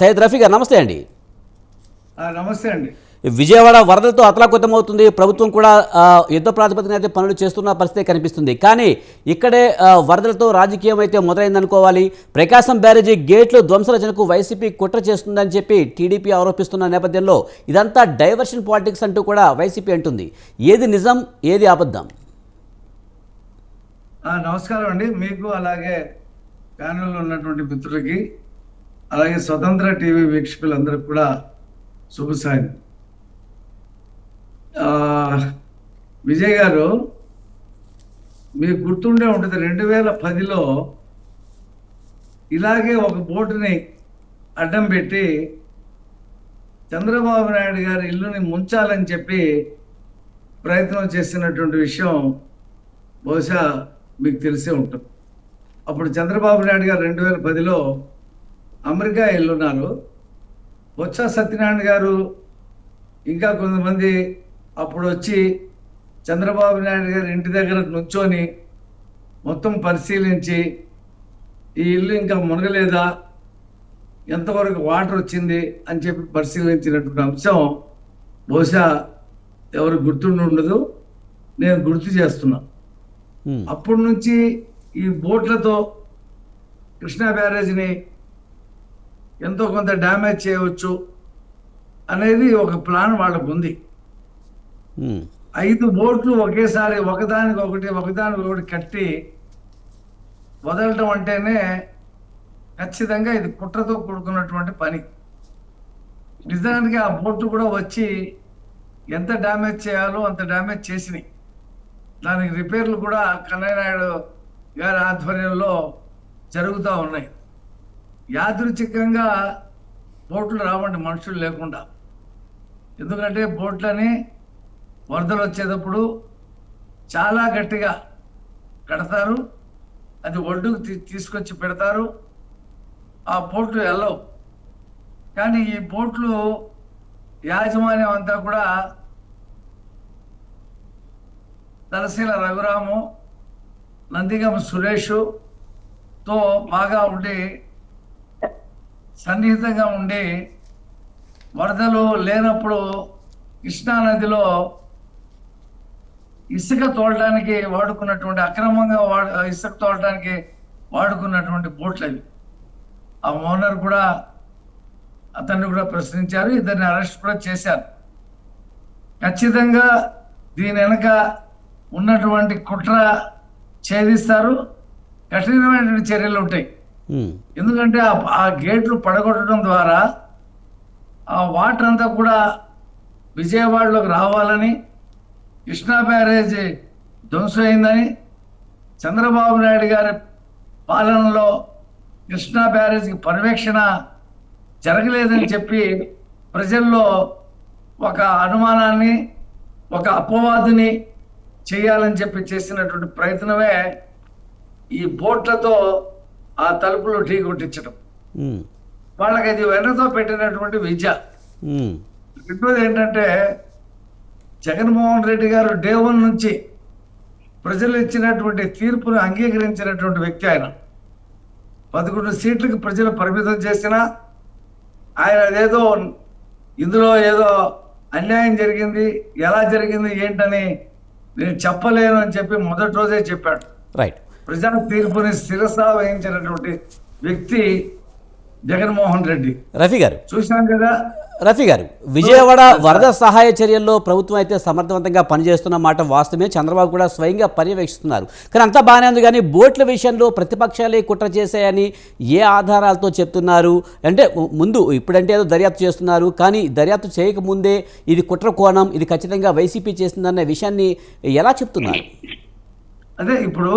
సయ్యద్ రఫీ గారు నమస్తే అండి. నమస్తే అండి. విజయవాడ వరదలతో అతలాకుతమవుతుంది. ప్రభుత్వం కూడా యుద్ధ ప్రాతిపదికన అయితే పనులు చేస్తున్న పరిస్థితి కనిపిస్తుంది. కానీ ఇక్కడే వరదలతో రాజకీయం అయితే మొదలైందనుకోవాలి. ప్రకాశం బ్యారేజీ గేట్లు ధ్వంసరచనకు వైసీపీ కుట్ర చేస్తుందని చెప్పి టీడీపీ ఆరోపిస్తున్న నేపథ్యంలో ఇదంతా డైవర్షన్ పాలిటిక్స్ అంటూ కూడా వైసీపీ అంటుంది. ఏది నిజం ఏది అబద్ధం? నమస్కారం అండి. మీకు అలాగే ప్యానెల్లో ఉన్నటువంటి మిత్రులకి అలాగే స్వతంత్ర టీవీ వీక్షకులందరికీ కూడా శుభసాయం. విజయ్ గారు మీకు గుర్తుండే ఉంటుంది రెండు వేల పదిలో ఇలాగే ఒక బోటుని అడ్డం పెట్టి చంద్రబాబు నాయుడు గారి ఇల్లుని ముంచాలని చెప్పి ప్రయత్నం చేసినటువంటి విషయం బహుశా మీకు తెలిసే ఉంటుంది. అప్పుడు చంద్రబాబు నాయుడు గారు రెండు వేల పదిలో అమెరికా వెళ్ళున్నారు బొత్స సత్యనారాయణ గారు ఇంకా కొంతమంది అప్పుడు వచ్చి చంద్రబాబు నాయుడు గారి ఇంటి దగ్గర నుంచొని మొత్తం పరిశీలించి ఈ ఇల్లు ఇంకా మునగలేదా? ఎంతవరకు వాటర్ వచ్చింది? అని చెప్పి పరిశీలించినటువంటి అంశం బహుశా ఎవరు గుర్తుండి ఉండదు నేను గుర్తు చేస్తున్నా. అప్పటి నుంచి ఈ బోట్లతో కృష్ణా బ్యారేజ్ని ఎంతో కొంత డ్యామేజ్ చేయవచ్చు అనేది ఒక ప్లాన్ వాళ్ళకు ఉంది ఐదు బోట్లు ఒకేసారి ఒకదానికి ఒకటి ఒకదానికి ఒకటి కట్టి వదలటం అంటేనే ఖచ్చితంగా ఇది కుట్రతో కూడుకున్నటువంటి పని. నిజానికి ఆ బోట్లు కూడా వచ్చి ఎంత డ్యామేజ్ చేయాలో అంత డ్యామేజ్ చేసినాయి. దానికి రిపేర్లు కూడా కన్నయ్య నాయుడు గారి ఆధ్వర్యంలో జరుగుతూ ఉన్నాయి. యాదృచ్ఛికంగా బోట్లు రావండి మనుషులు లేకుండా. ఎందుకంటే బోట్లని వరదలు వచ్చేటప్పుడు చాలా గట్టిగా కడతారు. అది ఒడ్డుకు తీ- తీసుకొచ్చి పెడతారు. ఆ బోట్లు వెళ్ళవు కానీ ఈ బోట్లు యాజమాన్యం అంతా కూడా తలశీల రఘురాము నందిగం సురేషుతో బాగా ఉండి సన్నిహితంగా ఉండి వరదలు లేనప్పుడు కృష్ణానదిలో ఇసుక తోలడానికి వాడుకున్నటువంటి అక్రమంగా వాడు ఇసుక తోలడానికి వాడుకున్నటువంటి బోట్లు అవి. ఆ ఓనర్ కూడా అతన్ని కూడా ప్రశ్నించారు ఇద్దరిని అరెస్ట్ కూడా చేశారు. ఖచ్చితంగా దీని వెనక ఉన్నటువంటి కుట్ర ఛేదిస్తారు కఠినమైనటువంటి చర్యలు ఉంటాయి. Hmm. ఎందుకంటే ఆ- ఆ గేట్లు పడగొట్టడం ద్వారా ఆ వాటర్ అంతా కూడా విజయవాడలోకి రావాలని కృష్ణా బ్యారేజ్ ధ్వంసమైందని చంద్రబాబు నాయుడు గారి పాలనలో కృష్ణా బ్యారేజ్కి పర్యవేక్షణ జరగలేదని చెప్పి ప్రజల్లో ఒక అనుమానాన్ని ఒక అపవాదుని చేయాలని చెప్పి చేసినటువంటి ప్రయత్నమే ఈ బోట్లతో ఆ తలుపులు ఢీ కొట్టించడం వాళ్ళకి అది వెన్నతో పెట్టినటువంటి విద్య. రెండోది ఏంటంటే జగన్మోహన్ రెడ్డి గారు డే వన్ నుంచి ప్రజలు ఇచ్చినటువంటి తీర్పును అంగీకరించినటువంటి వ్యక్తి ఆయన. పదకొండు సీట్లకు ప్రజలు పరిమితం చేసిన ఆయన అదేదో ఇందులో ఏదో అన్యాయం జరిగింది ఎలా జరిగింది ఏంటని నేను చెప్పలేను అని చెప్పి మొదటి రోజే చెప్పాడు. రైట్ ప్రజా తీర్పుని శిరస వహించినటువంటి వ్యక్తి జగన్మోహన్ రెడ్డి. రఫీ గారు. చూశాం కదా? రఫీ గారు విజయవాడ వరద సహాయ చర్యల్లో ప్రభుత్వం అయితే సమర్థవంతంగా పనిచేస్తున్న మాట వాస్తవమే. చంద్రబాబు కూడా స్వయంగా పర్యవేక్షిస్తున్నారు. కానీ అంతా బాగానే ఉంది కానీ బోట్ల విషయంలో ప్రతిపక్షాలే కుట్ర చేశాయని ఏ ఆధారాలతో చెప్తున్నారు? అంటే ముందు ఇప్పుడంటే ఏదో దర్యాప్తు చేస్తున్నారు. కానీ దర్యాప్తు చేయకముందే ఇది కుట్ర కోణం ఇది ఖచ్చితంగా వైసీపీ చేస్తుందన్న విషయాన్ని ఎలా చెప్తున్నారు? అదే ఇప్పుడు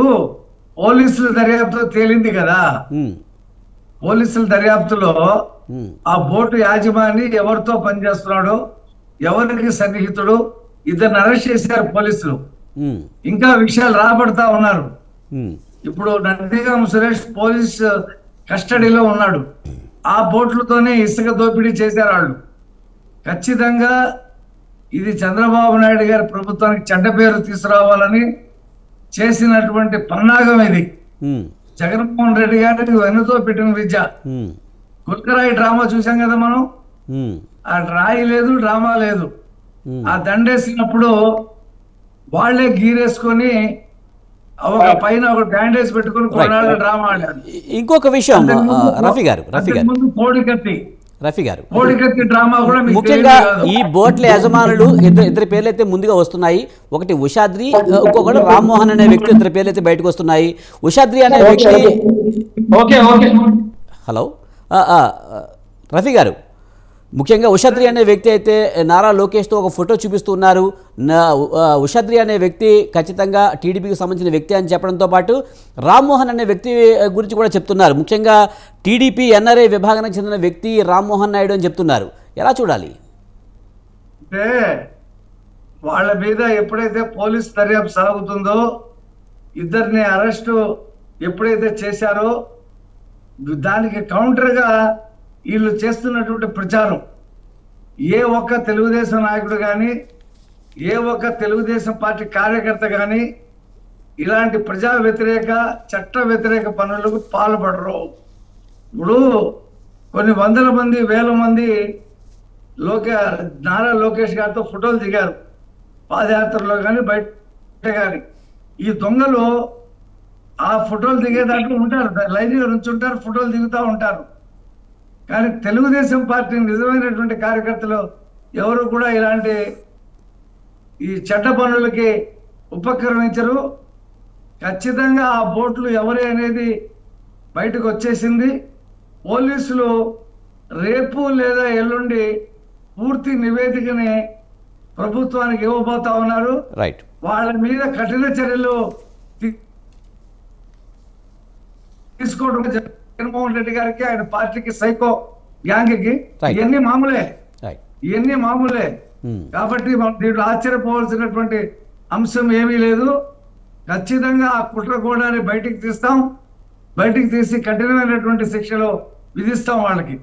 పోలీసుల దర్యాప్తు తేలింది కదా. పోలీసుల దర్యాప్తులో ఆ బోటు యాజమాని ఎవరితో పనిచేస్తున్నాడు ఎవరికి సన్నిహితుడు ఇద్దరిని అరెస్ట్ చేశారు పోలీసులు. ఇంకా విషయాలు రాబడతా ఉన్నారు. ఇప్పుడు నందిగం సురేష్ పోలీస్ కస్టడీలో ఉన్నాడు. ఆ బోట్లతోనే ఇసుక దోపిడీ చేశారు వాళ్ళు. ఖచ్చితంగా ఇది చంద్రబాబు నాయుడు గారి ప్రభుత్వానికి చెడ్డ పేరు తీసుకురావాలని చేసినటువంటి పన్నాగం ఇది. జగన్మోహన్ రెడ్డి గారికి వెన్నుతో పెట్టిన విద్య. గుల్కరాయి డ్రామా చూసాం కదా మనం? ఆ రాయి లేదు డ్రామా లేదు. ఆ దండేసినప్పుడు వాళ్ళే గీరేసుకొని ఒక పైన ఒక బ్యాండేజ్ పెట్టుకొని కొన్నాళ్ళు డ్రామా ఆడారు. ఇంకొక విషయం రఫీ గారు రఫీ గారు. ముందు కోడికత్తి. రఫీ గారు. ముఖ్యంగా. ఈ బోట్ల యజమానులు ఇద్దరు ఇద్దరు పేర్లు అయితే ముందుగా వస్తున్నాయి. ఒకటి ఉషాద్రి ఇంకొకటి రామ్మోహన్ అనే వ్యక్తి ఇద్దరు పేర్లు అయితే బయటకు వస్తున్నాయి. ఉషాద్రి అనే వ్యక్తి ఓకే. ఓకే హలో రఫీ గారు. ముఖ్యంగా ఉషాద్రి అనే వ్యక్తి అయితే నారా లోకేష్తో ఒక ఫోటో చూపిస్తున్నారు. ఉషాద్రి అనే వ్యక్తి ఖచ్చితంగా టీడీపీకి సంబంధించిన వ్యక్తి అని చెప్పడంతో పాటు రామ్మోహన్ అనే వ్యక్తి గురించి కూడా చెప్తున్నారు. ముఖ్యంగా టీడీపీ ఎన్ఆర్ఐ విభాగానికి చెందిన వ్యక్తి రామ్మోహన్ నాయుడు అని చెప్తున్నారు. ఎలా చూడాలి? అంటే వాళ్ళ మీద ఎప్పుడైతే పోలీస్ దర్యాప్తు సాగుతుందో ఇద్దరిని అరెస్టు ఎప్పుడైతే చేశారో దానికి కౌంటర్గా వీళ్ళు చేస్తున్నటువంటి ప్రచారం. ఏ ఒక్క తెలుగుదేశం నాయకుడు కానీ ఏ ఒక్క తెలుగుదేశం పార్టీ కార్యకర్త కానీ ఇలాంటి ప్రజా వ్యతిరేక చట్ట వ్యతిరేక పనులకు పాల్పడరు. ఇప్పుడు కొన్ని వందల మంది వేల మంది లోకే నారా లోకేష్ గారితో ఫోటోలు దిగారు. పాదయాత్రలో కానీ బయట కానీ ఈ దొంగలు ఆ ఫోటోలు దిగే దాంట్లో ఉంటారు. లైన్గా నుంచి ఉంటారు ఫోటోలు దిగుతూ ఉంటారు. కానీ తెలుగుదేశం పార్టీ నిజమైనటువంటి కార్యకర్తలు ఎవరు కూడా ఇలాంటి ఈ చెడ్డ పనులకి ఉపక్రమించరు. ఖచ్చితంగా ఆ బోట్లు ఎవరే అనేది బయటకు వచ్చేసింది. పోలీసులు రేపు లేదా ఎల్లుండి పూర్తి నివేదికని ప్రభుత్వానికి ఇవ్వబోతా ఉన్నారు. రైట్ వాళ్ళ మీద కఠిన చర్యలు తీసుకోవడం జగన్మోహన్ రెడ్డి గారికి ఆయన పార్టీకి సైకో గ్యాంగ్కి Right. ఇవన్నీ మామూలే. ఇవన్నీ మామూలే. Hmm. కాబట్టి దీంట్లో ఆశ్చర్యపోవాల్సినటువంటి అంశం ఏమీ లేదు. ఖచ్చితంగా ఆ కుట్ర కోణాన్ని బయటికి తీస్తాం. బయటికి తీసి కఠినమైనటువంటి శిక్షలు విధిస్తాం వాళ్ళకి.